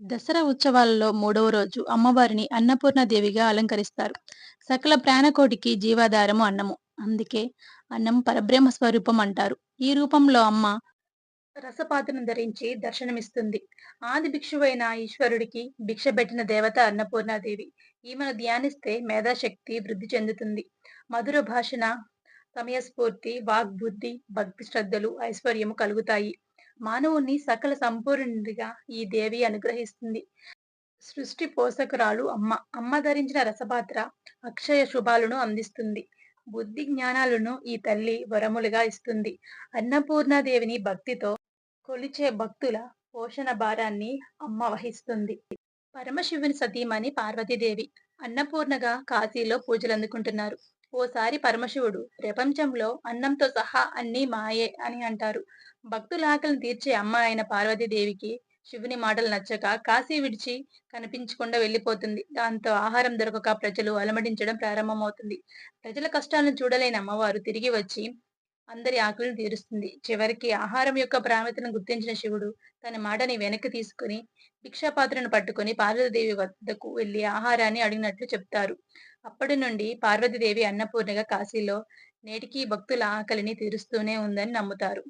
దసరా ఉత్సవాలలో మూడవ రోజు అమ్మవారిని అన్నపూర్ణాదేవిగా అలంకరిస్తారు. సకల ప్రాణకోటికి జీవాధారము అన్నము. అందుకే అన్నం పరబ్రహ్మ స్వరూపం అంటారు. ఈ రూపంలో అమ్మ రసపాత్రను ధరించి దర్శనమిస్తుంది. ఆది భిక్షువైన ఈశ్వరుడికి భిక్ష పెట్టిన దేవత అన్నపూర్ణాదేవి. ఈమెను ధ్యానిస్తే మేధాశక్తి వృద్ధి చెందుతుంది. మధుర భాషణ సమయస్ఫూర్తి వాగ్బుద్ధి భక్తి శ్రద్ధలు ఐశ్వర్యము కలుగుతాయి. మానవుణ్ణి సకల సంపూర్ణుడిగా ఈ దేవి అనుగ్రహిస్తుంది. సృష్టి పోషకురాలు అమ్మ. అమ్మ ధరించిన రసపాత్ర అక్షయ శుభాలను అందిస్తుంది. బుద్ధి జ్ఞానాలను ఈ తల్లి వరములుగా ఇస్తుంది. అన్నపూర్ణాదేవిని భక్తితో కొలిచే భక్తుల పోషణ భారాన్ని అమ్మ వహిస్తుంది. పరమశివుని సతీమణి పార్వతీదేవి అన్నపూర్ణగా కాశీలో పూజలు అందుకుంటున్నారు ఓసారి పరమశివుడు ప్రపంచంలో అన్నంతో సహా అన్నీ మాయే అని అంటారు. భక్తుల ఆకలిని తీర్చే అమ్మ అయిన పార్వతీదేవికి శివుని మాటలు నచ్చక కాశీ విడిచి కనిపించకుండా వెళ్ళిపోతుంది. దాంతో ఆహారం దొరకక ప్రజలు అలమటించడం ప్రారంభమవుతుంది. ప్రజల కష్టాలను చూడలేని అమ్మవారు తిరిగి వచ్చి అందరి ఆకలిని తీరుస్తుంది. చివరికి ఆహారం యొక్క ప్రాముఖ్యతను గుర్తించిన శివుడు తన మాటని వెనక్కి తీసుకుని భిక్షాపాత్రను పట్టుకుని పార్వతీదేవి వద్దకు వెళ్ళి ఆహారాన్ని అడిగినట్లు చెప్తారు. అప్పటి నుండి పార్వతీదేవి అన్నపూర్ణగా కాశీలో నేటికి భక్తుల ఆకలిని తీరుస్తూనే ఉందని నమ్ముతారు.